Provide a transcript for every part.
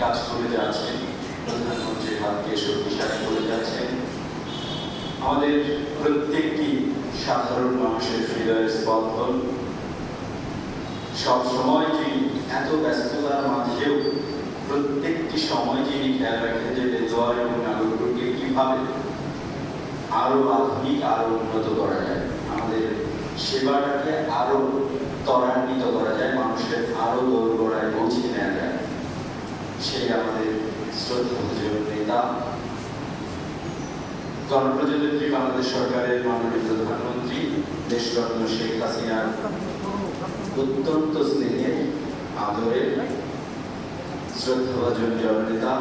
কাজ করে যাচ্ছেন, প্রধানমন্ত্রীর হাতকে শক্তিশালী করে যাচ্ছেন। আমাদের প্রত্যেকটি সাধারণ মানুষের হৃদয়ের স্পন্দন। সব সময় যিনি এত ব্যস্ততার মাঝেও প্রত্যেকটি সময় যিনি খেয়াল রাখেন যে দেওয়ার এবং নাগরিককে কীভাবে আরও আধুনিক, আরও উন্নত করা যায়, আমাদের সেবাটাকে আরও ত্বরান্বিত করা যায়, মানুষের আরও দোরগোড়ায় পৌঁছে নেওয়া যায়। সেই আমাদের শ্রদ্ধাভাজন নেতা গণপ্রজাতন্ত্রী বাংলাদেশ সরকারের মাননীয় প্রধানমন্ত্রী দেশরত্ন শেখ হাসিনার অত্যন্ত স্নেহের আদরের শ্রদ্ধাভাজন জননেতা,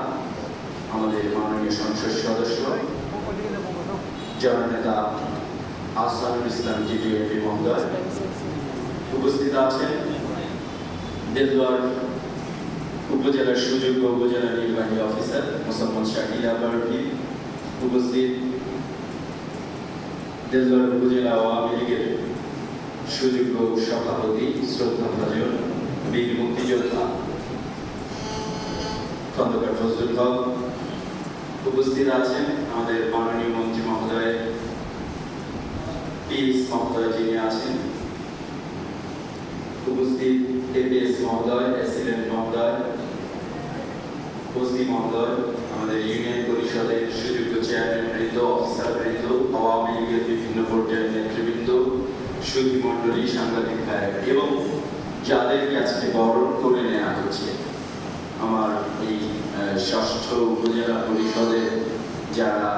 আমাদের মাননীয় সংসদ সদস্য, জননেতা আসানুল ইসলাম জিডিএপি মহোদয় উপস্থিত আছেন। দেলওয়ার উপজেলার সুযোগ্য উপজেলা নির্বাহী অফিসার মোসাম্মদ শাকিল আবারভি উপস্থিত। দেলওয়ার উপজেলা আওয়ামী লীগের সুযোগ্য সভাপতি শ্রদ্ধাভাজন বীর মুক্তিযোদ্ধা খন্দকার ফজলুল হক উপস্থিত আছেন আমাদের মাননীয় মন্ত্রী মহোদয়, পিএস মহোদয় যিনি আছেন। উপস্থিত এপিএস মহোদয় এসিডেন্ট মহোদয় ওসি মহোদয় আমাদের ইউনিয়ন পরিষদের সুযোগ্য চেয়ারম্যান বৃন্দ, অফিসার বৃন্দ, আওয়ামী লীগের বিভিন্ন পর্যায়ের নেতৃবৃন্দ, সুধী মণ্ডলী, সাংবাদিক ভাই, এবং যাদেরকে আজকে বরণ করে নেওয়া হচ্ছে, আমার এই ষষ্ঠ উপজেলা পরিষদের যারা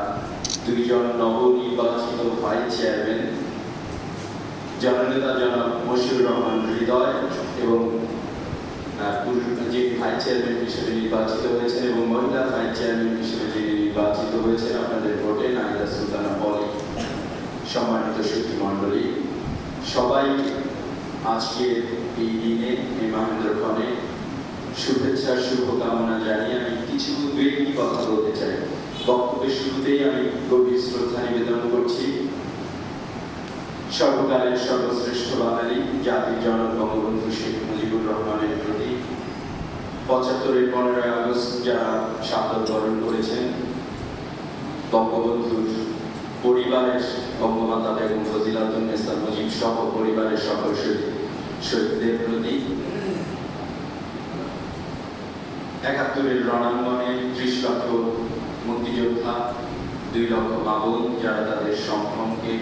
দুইজন নবনির্বাচিত ভাইস চেয়ারম্যান, জননেতা জনাব মশিউর রহমান হৃদয় এবং যে ভাইস চেয়ারম্যান হিসেবে নির্বাচিত হয়েছেন এবং মহিলা ভাইস চেয়ারম্যান হিসেবে যিনি নির্বাচিত হয়েছেন, আপনাদের ভোটে নাইদা সুলতানা পলি, সম্মানিত সুখী মণ্ডলী। সবাই আজকে এই দিনে, এই মহেন্দ্রক্ষণে শুভেচ্ছা শুভকামনা জানিয়ে আমি কিছু দু কথা বলতে চাই। বক্তব্যের শুরুতেই আমি গভীর শ্রদ্ধা নিবেদন করছি। সর্বকালের সর্বশ্রেষ্ঠ বাঙালি, জাতির জনক বঙ্গবন্ধু শেখ মুজিবুর রহমানের পঁচাত্তরের পনেরোই আগস্ট যারা শাহাদত বরণ করেছেন, বঙ্গবন্ধুর পরিবারের বঙ্গমাতা বেগম ফজিলাতুন্নেসা মুজিব সহ পরিবারের সকল শহীদদের প্রতি একাত্তরের রণাঙ্গনে ত্রিশ লক্ষ মুক্তিযোদ্ধা, দুই লক্ষ বাবন যারা তাদের সম্ভ্রমকে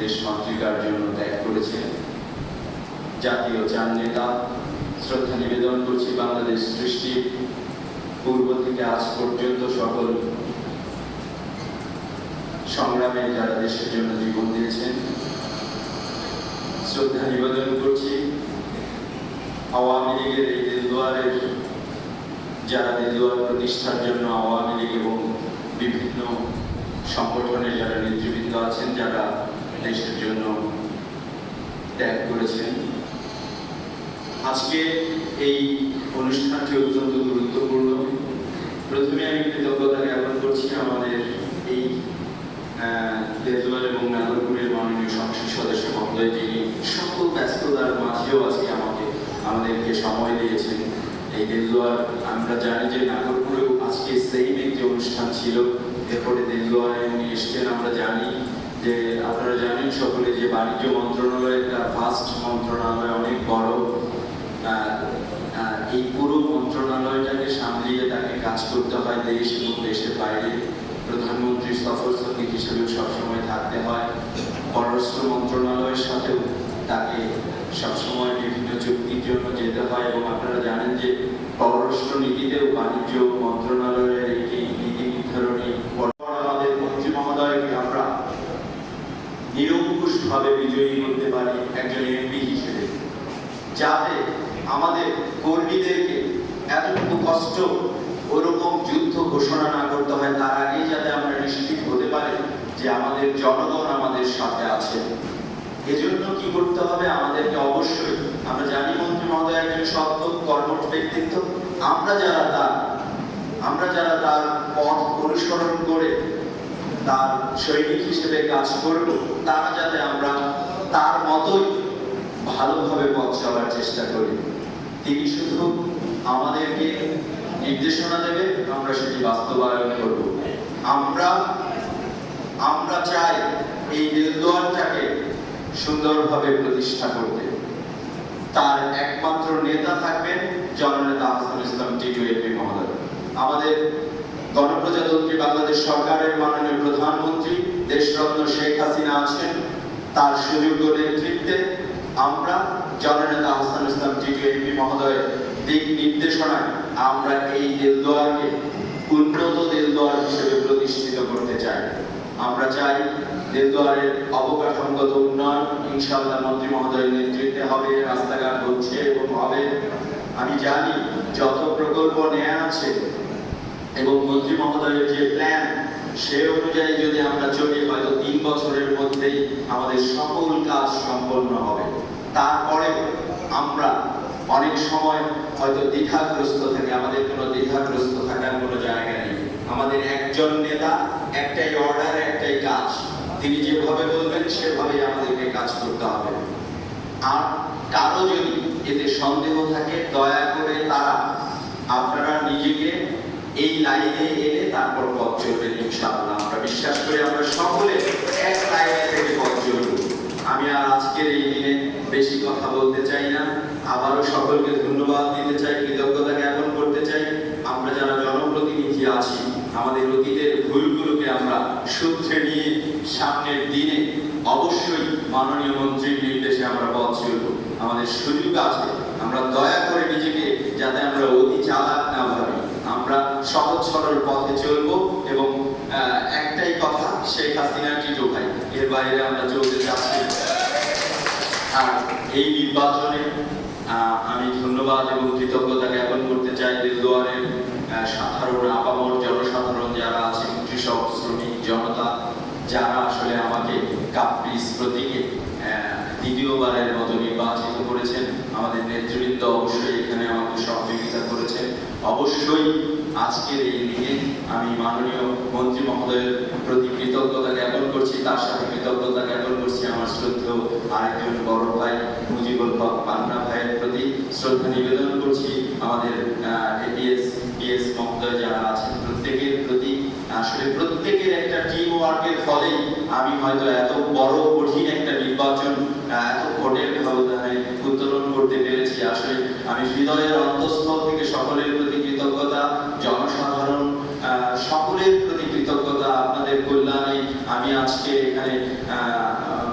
দেশ মাতৃকার জন্য ত্যাগ করেছেন জাতীয় চার নেতা শ্রদ্ধা নিবেদন করছি, বাংলাদেশ সৃষ্টির পূর্ব থেকে আজ পর্যন্ত সকল সংগ্রামে যারা দেশের জন্য জীবন দিয়েছেন। শ্রদ্ধা নিবেদন করছি, আওয়ামী লীগের এই দেলদুয়ারের, যারা দেলদুয়ার প্রতিষ্ঠার জন্য আওয়ামী লীগ এবং বিভিন্ন সংগঠনের যারা নেতৃবৃন্দ আছেন, যারা দেশের জন্য ত্যাগ করেছেন আজকে এই অনুষ্ঠানটি অত্যন্ত গুরুত্বপূর্ণ। প্রথমে আমি কৃতজ্ঞতা জ্ঞাপন করছি আমাদের এই আহ, এবং নাগরপুরের মাননীয় সংসদ সদস্য মহোদয় যিনি সকল ব্যস্ততার মাঝেও আজকে আমাকে আমাদেরকে সময় দিয়েছেন এই দেলদুয়ার আমরা জানি যে নাগরপুরেও আজকে সেম একটি অনুষ্ঠান ছিল। এরপরে দেলদুয়ারে উনি এসছেন। আমরা জানি যে আপনারা জানেন সকলে যে বাণিজ্য মন্ত্রণালয় একটা ফার্স্ট মন্ত্রণালয় অনেক বড়। এই পুরো মন্ত্রণালয়টাকে সামলিয়ে তাকে কাজ করতে হয় দেশ এবং দেশের বাইরে। প্রধানমন্ত্রীর সফর সঙ্গী হিসেবেও সবসময় থাকতে হয়। পররাষ্ট্র মন্ত্রণালয়ের সাথেও তাকে সবসময় বিভিন্ন চুক্তির জন্য যেতে হয় এবং আপনারা জানেন যে পররাষ্ট্র নীতিতেও বাণিজ্য মন্ত্রণালয়ের একটি নীতি নির্ধারণী আমাদের মন্ত্রী মহোদয়কে আমরা নিরঙ্কুশভাবে বিজয়ী করতে পারি একজন এমপি হিসেবে। যাতে আমাদের কর্মীদেরকে কষ্ট ওরকম যুদ্ধ ঘোষণা না করতে হয়, তার আগেই যাতে আমরা নিশ্চিত হতে পারি যে আমাদের জনগণ আমাদের সাথে আছে। এজন্য কি করতে হবে? আমাদেরকে অবশ্যই, আমরা জানি মন্ত্রী মহোদয় একজন সৎ কর্মঠ ব্যক্তিত্ব, আমরা যারা তার, আমরা যারা তার পথ অনুসরণ করে তার সৈনিক হিসেবে কাজ করব, তারা যাতে আমরা তার মতোই ভালোভাবে পথ চলার চেষ্টা করি। তিনি শুধু আমাদেরকে নির্দেশনা দেবে, আমরা সেটি বাস্তবায়ন করব। আমরা আমরা চাই এই রেলদুয়ারটাকে সুন্দরভাবে প্রতিষ্ঠা করতে। তার একমাত্র নেতা থাকবেন জননেতা আহসানুল ইসলাম টিটু এমপি মহোদয়। আমাদের গণপ্রজাতন্ত্রী বাংলাদেশ সরকারের মাননীয় প্রধানমন্ত্রী দেশরত্ন শেখ হাসিনা আছেন। তার সুযোগ্য নেতৃত্বে আমরা জননেতা আহসানুল ইসলাম টিটু এমপি মহোদয়ের দিক নির্দেশনায় আমরা এই দেলদুয়ারকে উন্নত দেলদুয়ার হিসেবে প্রতিষ্ঠিত করতে চাই। আমরা চাই দেলদুয়ারের অবকাঠামোগত উন্নয়ন, ইনশাআল্লাহ মন্ত্রী মহোদয়ের নেতৃত্বে হবে, রাস্তাঘাট হচ্ছে এবং হবে। আমি জানি যত প্রকল্প নেওয়া আছে এবং মন্ত্রী মহোদয়ের যে প্ল্যান, সে অনুযায়ী যদি আমরা চলি, হয়তো তিন বছরের মধ্যেই আমাদের সকল কাজ সম্পন্ন হবে। তারপরে আমরা অনেক সময় হয়তো দ্বিধাগ্রস্ত থাকি আমাদের কোনো দ্বিধাগ্রস্ত থাকার কোনো জায়গা নেই। আমাদের একজন নেতা, একটাই অর্ডার একটাই কাজ। তিনি যেভাবে বলবেন, সেভাবেই আমাদেরকে কাজ করতে হবে। আর কারও যদি এতে সন্দেহ থাকে, দয়া করে তারা আপনারা নিজেকে এই লাইনে এনে তারপর পথ চলবেন ইনশাআল্লাহ। আমরা বিশ্বাস করি আমরা সকলে এক লাইনে থেকে পথ চলব। আমি আর আজকের এই দিনে বেশি কথা বলতে চাই না। আবারও সকলকে ধন্যবাদ দিতে চাই, কৃতজ্ঞতা জ্ঞাপন করতে চাই। আমরা যারা জনপ্রতিনিধি আছি, আমাদের অতীতের ভুলগুলোকে আমরা সূত্রে নিয়ে সামনের দিনে অবশ্যই মাননীয় মন্ত্রীর নির্দেশে আমরা পথ চলব। আমাদের সুযোগ আছে। আমরা দয়া করে নিজেকে যাতে আমরা অতি চালাক না ভাবি। আমরা সহজ সরল পথে চলব এবং একটাই কথা, শেখ হাসিনা টিটো ভাই, এর বাইরে আমরা চলতে চাচ্ছি আর এই নির্বাচনে ধন্যবাদ এবং কৃতজ্ঞতা জ্ঞাপন করতে চাই দেলদুয়ারের সাধারণ আপামর জনসাধারণ যারা আছেন কৃষক, শ্রমিক, জনতা, যারা আসলে আমাকে কাপ্রিস প্রতীকে দ্বিতীয়বারের মতো নির্বাচিত করেছেন, আমাদের নেতৃবৃন্দ অবশ্যই এখানে আমাকে সহযোগিতা করেছেন। অবশ্যই আজকের এই দিনে আমি মাননীয় মন্ত্রী মহোদয়ের প্রতি কৃতজ্ঞতা জ্ঞাপন করছি, তার সাথে কৃতজ্ঞতা জ্ঞাপন করছি আমার শ্রদ্ধেয় আরেকজন বড় ভাই মুজিবুল হক পান্না ভাইয়ের প্রতি শ্রদ্ধা নিবেদন করছি আমাদের এপিএস পিএস মহোদয় যারা আছেন প্রত্যেকের প্রতি। আসলে প্রত্যেকের একটা টিম ওয়ার্কের ফলেই আমি হয়তো এত বড় কঠিন একটা নির্বাচন এত ভোটের উত্তোলন করতে পেরেছি। আসলে আমি হৃদয়ের অন্তঃস্থল থেকে সকলের প্রতি কৃতজ্ঞতা জনসাধারণ আহ, সকলের প্রতি কৃতজ্ঞতা আপনাদের কল্যাণে আমি আজকে এখানে আহ,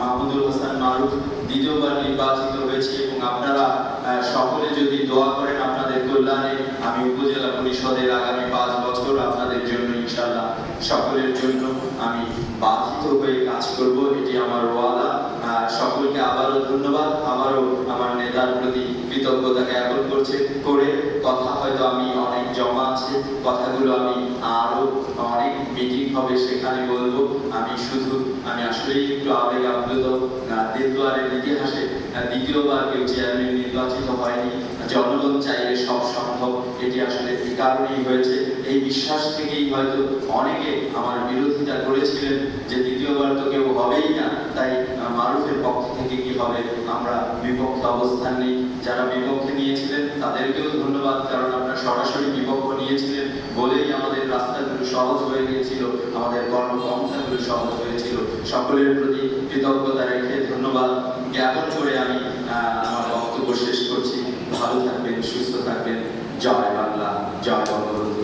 মাহমুদুল হাসান মারুফ দ্বিতীয়বার নির্বাচিত হয়েছি এবং আপনারা আহ, সকলে যদি দোয়া করেন আপনাদের কল্যাণে আমি উপজেলা পরিষদের আগামী পাঁচ বছর আপনাদের জন্য ইনশাল্লাহ সকলের জন্য আমি বাধিত হয়ে কাজ করব। এটি আমার ওয়াদা। সকলকে আবারও ধন্যবাদ। আমারও, আমার নেতার প্রতি কৃতজ্ঞতা জ্ঞাপন করছে। করে কথা হয়তো আমি অনেক আছে কথাগুলো আমি আরও অনেক মিটিং হবে সেখানে বলব। আমি শুধু আমি আসলেই একটু আবেগ আপ্লুত। আহ, দেলদুয়ারের ইতিহাসে দ্বিতীয়বার কেউ চেয়ারম্যান নির্বাচিত হয়নি। জনগণ চাইলে সব সম্ভব। এটি আসলে এই কারণেই হয়েছে। এই বিশ্বাস থেকেই হয়তো অনেকে আমার বিরোধিতা করেছিলেন যে দ্বিতীয়বার তো কেউ হবেই না। তাই মানুষের পক্ষ থেকে কি হবে? আমরা বিপক্ষে অবস্থান নেই। যারা বিপক্ষে নিয়েছিলেন তাদেরকেও ধন্যবাদ। কারণ সরাসরি বিপক্ষ নিয়েছিলেন বলেই আমাদের রাস্তাগুলো সহজ হয়ে গিয়েছিল, আমাদের কর্মপন্থাগুলো সহজ হয়েছিল সকলের প্রতি কৃতজ্ঞতা রেখে ধন্যবাদ। জ্ঞাপন করে আমি আমার বক্তব্য শেষ করছি। ভালো থাকবেন, সুস্থ থাকবেন। জয় বাংলা, জয় বঙ্গবন্ধু